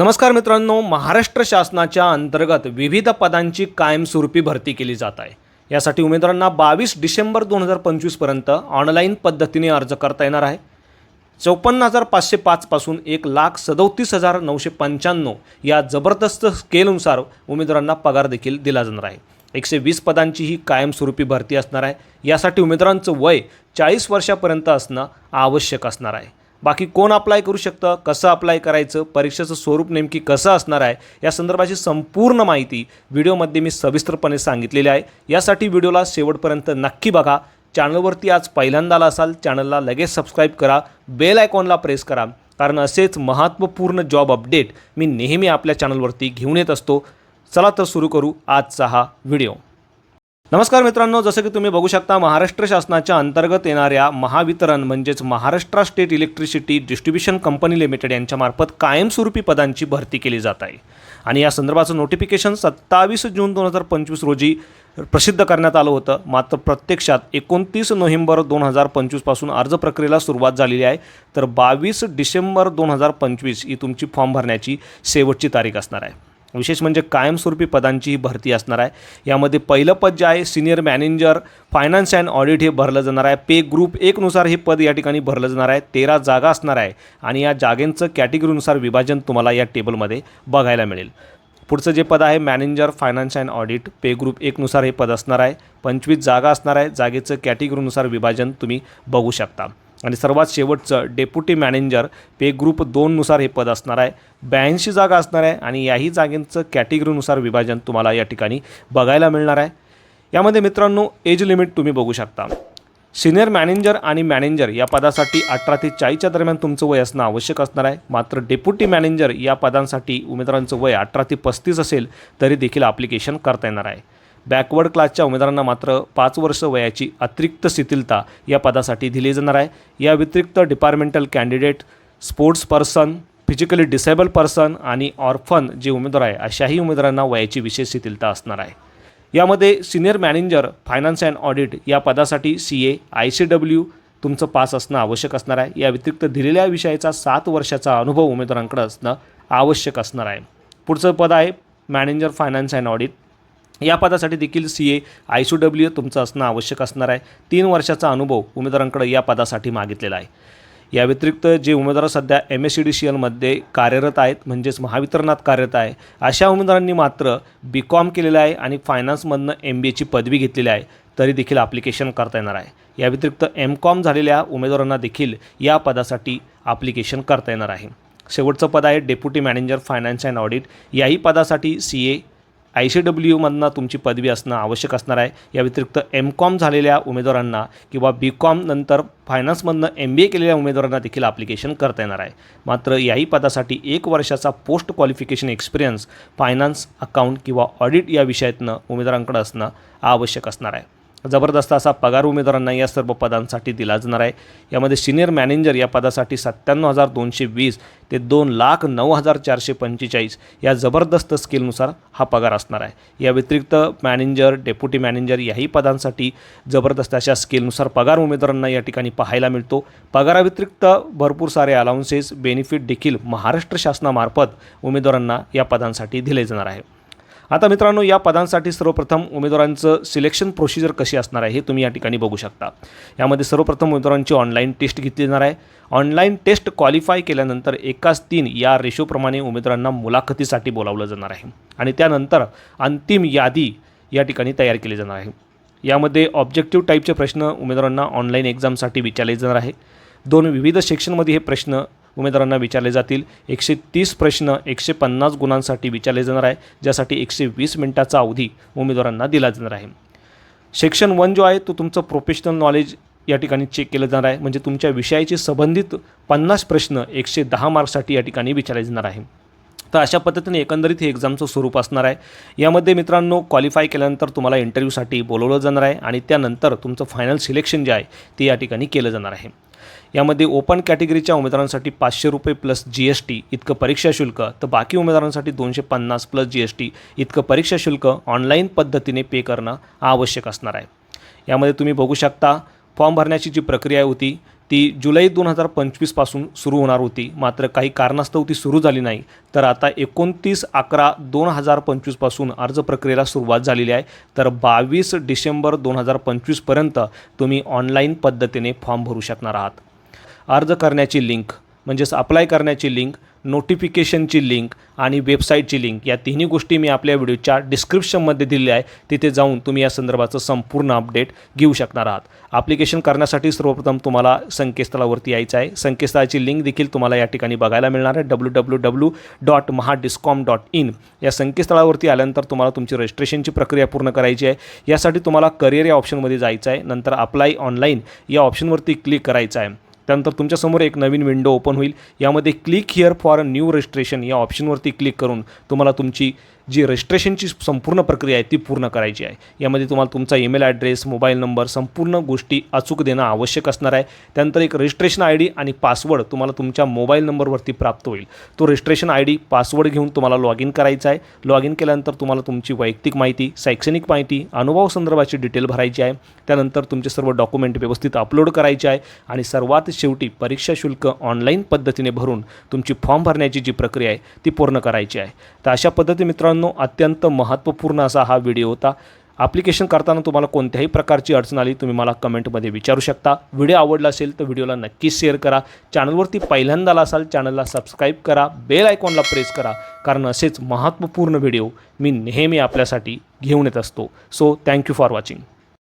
नमस्कार मित्रांनो महाराष्ट्र शासनाच्या अंतर्गत विविध पदांची कायमस्वरूपी भरती केली जात आहे. यासाठी उमेदवारांना बावीस डिसेंबर दोन हजार पंचवीसपर्यंत ऑनलाईन पद्धतीने अर्ज करता येणार आहे. चौपन्न हजार पाचशे पाचपासून एक लाख सदोतीस हजार नऊशे पंच्याण्णव या जबरदस्त स्केलनुसार उमेदवारांना पगार देखील दिला जाणार आहे. एकशे वीस पदांची ही कायमस्वरूपी भरती असणार आहे. यासाठी उमेदवारांचं वय चाळीस वर्षापर्यंत असणं आवश्यक असणार आहे. बाकी कोण अप्लाय करू शकतं कसं अप्लाय करायचं परीक्षेचं स्वरूप नेमकी कसं असणार आहे या संदर्भाची संपूर्ण माहिती व्हिडिओमध्ये मी सविस्तरपणे सांगितलेली आहे. यासाठी व्हिडिओला शेवटपर्यंत नक्की बघा. चॅनलवरती आज पहिल्यांदा आला असाल चॅनलला लगेच सबस्क्राईब करा. बेल आयकॉनला प्रेस करा. कारण असेच महत्त्वपूर्ण जॉब अपडेट मी नेहमी आपल्या चॅनलवरती घेऊन येत असतो. चला तर सुरू करू आजचा हा व्हिडिओ. नमस्कार मित्रांनो जसं की तुम्ही बघू शकता महाराष्ट्र शासनाच्या अंतर्गत येणाऱ्या महावितरण म्हणजेच Maharashtra state electricity distribution company limited यांच्यामार्फत कायमस्वरूपी पदांची भरती केली जात आहे. आणि या संदर्भाचं नोटिफिकेशन सत्तावीस जून दोन हजार पंचवीस रोजी प्रसिद्ध करण्यात आलं होतं. मात्र प्रत्यक्षात एकोणतीस नोव्हेंबर दोन हजार पंचवीसपासून अर्ज प्रक्रियेला सुरुवात झालेली आहे. तर बावीस डिसेंबर दोन हजार पंचवीस ही तुमची फॉर्म भरण्याची शेवटची तारीख असणार आहे. विशेष म्हणजे कायमस्वरूपी पदांची ही भरती असणार आहे. यामध्ये पहिलं पद जे आहे senior manager finance and audit हे भरलं जाणार आहे. पे ग्रुप एकनुसार हे पद या ठिकाणी भरलं जाणार आहे. तेरा जागा असणार आहे आणि या जागेंचं कॅटेगरीनुसार विभाजन तुम्हाला या टेबलमध्ये बघायला मिळेल. पुढचं जे पद आहे manager finance and audit pay group एकनुसार हे पद असणार आहे. पंचवीस जागा असणार आहे. जागेचं कॅटेगरीनुसार विभाजन तुम्ही बघू शकता. आणि सर्वात शेवटचं डेप्युटी मॅनेजर पे ग्रुप दोननुसार हे पद असणार आहे. ब्याऐंशी जागा असणार आहे आणि याही जागेंचं कॅटेगरीनुसार विभाजन तुम्हाला या ठिकाणी बघायला मिळणार आहे. यामध्ये मित्रांनो एज लिमिट तुम्ही बघू शकता. सिनियर मॅनेजर आणि मॅनेजर या पदासाठी अठरा ते चाळीसच्या दरम्यान तुमचं वय असणं आवश्यक असणार आहे. मात्र डेप्युटी मॅनेजर या पदांसाठी उमेदवारांचं वय अठरा ते पस्तीस असेल तरी देखील ॲप्लिकेशन करता येणार आहे. बॅकवर्ड क्लासच्या उमेदवारांना मात्र पाच वर्ष वयाची अतिरिक्त शिथिलता या पदासाठी दिली जाणार आहे. या व्यतिरिक्त departmental candidate sports person physically disable person आणि ऑर्फन जे उमेदवार आहे अशाही उमेदवारांना वयाची विशेष शिथिलता असणार आहे. यामध्ये senior manager finance and audit या पदासाठी C A I C W तुमचं पास असणं आवश्यक असणार आहे. या व्यतिरिक्त दिलेल्या विषयाचा सात वर्षाचा अनुभव उमेदवारांकडे असणं आवश्यक असणार आहे. पुढचं पद आहे मॅनेजर फायनान्स अँड ऑडिट. या पदासाठी देखील C A I C W तुमचं असणं आवश्यक असणार आहे. तीन वर्षाचा अनुभव उमेदवारांकडे या पदासाठी मागितलेला आहे. या व्यतिरिक्त जे उमेदवार सध्या M S C D C एलमध्ये कार्यरत आहेत म्हणजेच महावितरणात कार्यरत आहे अशा उमेदवारांनी मात्र बी कॉम केलेलं आहे आणि फायनान्समधनं एम बी एची पदवी घेतलेली आहे तरी देखील ॲप्लिकेशन करता येणार आहे. या व्यतिरिक्त एम कॉम झालेल्या उमेदवारांना देखील या पदासाठी ॲप्लिकेशन करता येणार आहे. शेवटचं पद आहे deputy manager finance and audit याही पदासाठी सी ए आय सी डब्ल्यूमधनं तुमची पदवी असणं आवश्यक असणार आहे. या व्यतिरिक्त एम कॉम झालेल्या उमेदवारांना किंवा बी कॉम नंतर फायनान्समधनं एम बी ए केलेल्या उमेदवारांना देखील ॲप्लिकेशन करता येणार आहे. मात्र याही पदासाठी एक वर्षाचा post qualification experience finance account किंवा ऑडिट या विषयातनं उमेदवारांकडे असणं आवश्यक असणार आहे. जबरदस्त असा पगार उमेदवारांना या सर्व पदांसाठी दिला जाणार आहे. यामध्ये सिनियर मॅनेजर या पदासाठी सत्त्याण्णव हजार दोनशे वीस ते दोन लाख नऊ हजार चारशे पंचेचाळीस या जबरदस्त स्किलनुसार हा पगार असणार आहे. या व्यतिरिक्त मॅनेजर डेप्युटी मॅनेजर याही पदांसाठी जबरदस्त अशा स्किलनुसार पगार उमेदवारांना या ठिकाणी पाहायला मिळतो. पगाराव्यतिरिक्त भरपूर सारे अलाउन्सेस बेनिफिट देखील महाराष्ट्र शासनामार्फत उमेदवारांना या पदांसाठी दिले जाणार आहे. आता मित्रांनो या पदांसाठी सर्वप्रथम उमेदवारांचं सिलेक्शन प्रोसिजर कशी असणार आहे हे तुम्ही या ठिकाणी बघू शकता. यामध्ये सर्वप्रथम उमेदवारांची ऑनलाईन टेस्ट घेतली जाणार आहे. ऑनलाईन टेस्ट क्वालिफाय केल्यानंतर एकाच तीन या रेशोप्रमाणे उमेदवारांना मुलाखतीसाठी बोलावलं जाणार आहे. आणि त्यानंतर अंतिम यादी या ठिकाणी तयार केली जाणार आहे. यामध्ये ऑब्जेक्टिव्ह टाईपचे प्रश्न उमेदवारांना ऑनलाईन एक्झामसाठी विचारले जाणार आहे. दोन विविध सेक्शनमध्ये हे प्रश्न उमेदवारांना विचारले जातील. एकशे तीस प्रश्न एकशे पन्नास गुणांसाठी विचारले जाणार आहे ज्यासाठी एकशे वीस मिनिटाचा अवधी उमेदवारांना दिला जाणार आहे. सेक्शन वन जो आहे तो तुमचं प्रोफेशनल नॉलेज या ठिकाणी चेक केलं जाणार आहे. म्हणजे तुमच्या विषयाशी संबंधित पन्नास प्रश्न एकशे दहा मार्क्ससाठी या ठिकाणी विचारले जाणार आहे. तर अशा पद्धतीने एकंदरीत हे एक्झामचं स्वरूप असणार आहे. यामध्ये मित्रांनो क्वालिफाय केल्यानंतर तुम्हाला इंटरव्ह्यूसाठी बोलवलं जाणार आहे आणि त्यानंतर तुमचं फायनल सिलेक्शन जे आहे ते या ठिकाणी केलं जाणार आहे. यामध्ये ओपन कॅटेगरीच्या उमेदवारांसाठी पाचशे रुपये प्लस जी एस टी इतकं परीक्षा शुल्क तर बाकी उमेदवारांसाठी दोनशे पन्नास प्लस जी एस टी इतकं परीक्षा शुल्क ऑनलाईन पद्धतीने पे करणं आवश्यक असणार आहे. यामध्ये तुम्ही बघू शकता फॉर्म भरण्याची जी प्रक्रिया होती ती जुलै दोन हजार पंचवीसपासून सुरू होणार होती. मात्र काही कारणास्तव ती सुरू झाली नाही. तर आता एकोणतीस अकरा दोन हजार पंचवीसपासून अर्ज प्रक्रियेला सुरुवात झालेली आहे. तर बावीस डिसेंबर दोन हजार पंचवीसपर्यंत तुम्ही ऑनलाईन पद्धतीने फॉर्म भरू शकणार आहात. अर्ज करण्याची लिंक म्हणजेच अप्लाय करण्याची लिंक नोटिफिकेशनची लिंक आणि वेबसाईटची लिंक या तिन्ही गोष्टी मी आपल्या व्हिडिओच्या डिस्क्रिप्शनमध्ये दिलेल्या आहे तिथे जाऊन तुम्ही या संदर्भाचं संपूर्ण अपडेट घेऊ शकणार आहात. ॲप्लिकेशन करण्यासाठी सर्वप्रथम तुम्हाला संकेतस्थळावरती यायचं आहे. संकेतस्थळाची लिंक देखील तुम्हाला या ठिकाणी बघायला मिळणार आहे. W W W dot Mahadiscom dot in या संकेतस्थळावरती आल्यानंतर तुम्हाला तुमची रजिस्ट्रेशनची प्रक्रिया पूर्ण करायची आहे. यासाठी तुम्हाला करिअर या ऑप्शनमध्ये जायचं आहे. नंतर अप्लाय ऑनलाईन या ऑप्शनवरती क्लिक करायचं आहे. त्यानंतर तुमच्यासमोर एक नवीन विंडो ओपन होईल. यामध्ये click here for new registration या ऑप्शनवरती क्लिक करून तुम्हाला तुमची जी रजिस्ट्रेशनची संपूर्ण प्रक्रिया आहे ती पूर्ण करायची आहे. यामध्ये तुम्हाला तुमचा ईमेल ॲड्रेस मोबाईल नंबर संपूर्ण गोष्टी अचूक देणं आवश्यक असणार आहे. त्यानंतर एक रजिस्ट्रेशन आय डी आणि पासवर्ड तुम्हाला तुमच्या मोबाईल नंबरवरती प्राप्त होईल. तो रजिस्ट्रेशन आय डी पासवर्ड घेऊन तुम्हाला लॉग इन करायचा आहे. लॉग इन केल्यानंतर तुम्हाला तुमची वैयक्तिक माहिती शैक्षणिक माहिती अनुभव संदर्भाची डिटेल भरायची आहे. त्यानंतर तुमचे सर्व डॉक्युमेंट व्यवस्थित अपलोड करायचे आहे आणि सर्वात शेवटी परीक्षा शुल्क ऑनलाईन पद्धतीने भरून तुमची फॉर्म भरण्याची जी प्रक्रिया आहे ती पूर्ण करायची आहे. तर अशा पद्धती मित्रांनो अत्यंत महत्त्वपूर्ण असा हा व्हिडिओ होता. ॲप्लिकेशन करताना तुम्हाला कोणत्याही प्रकारची अडचण आली तुम्ही मला कमेंटमध्ये विचारू शकता. व्हिडिओ आवडला असेल तर व्हिडिओला नक्कीच शेअर करा. चॅनलवरती पहिल्यांदा आला असाल चॅनलला सबस्क्राईब करा. बेल आयकॉनला प्रेस करा कारण असेच महत्त्वपूर्ण व्हिडिओ मी नेहमी आपल्यासाठी घेऊन येत असतो. So thank you for watching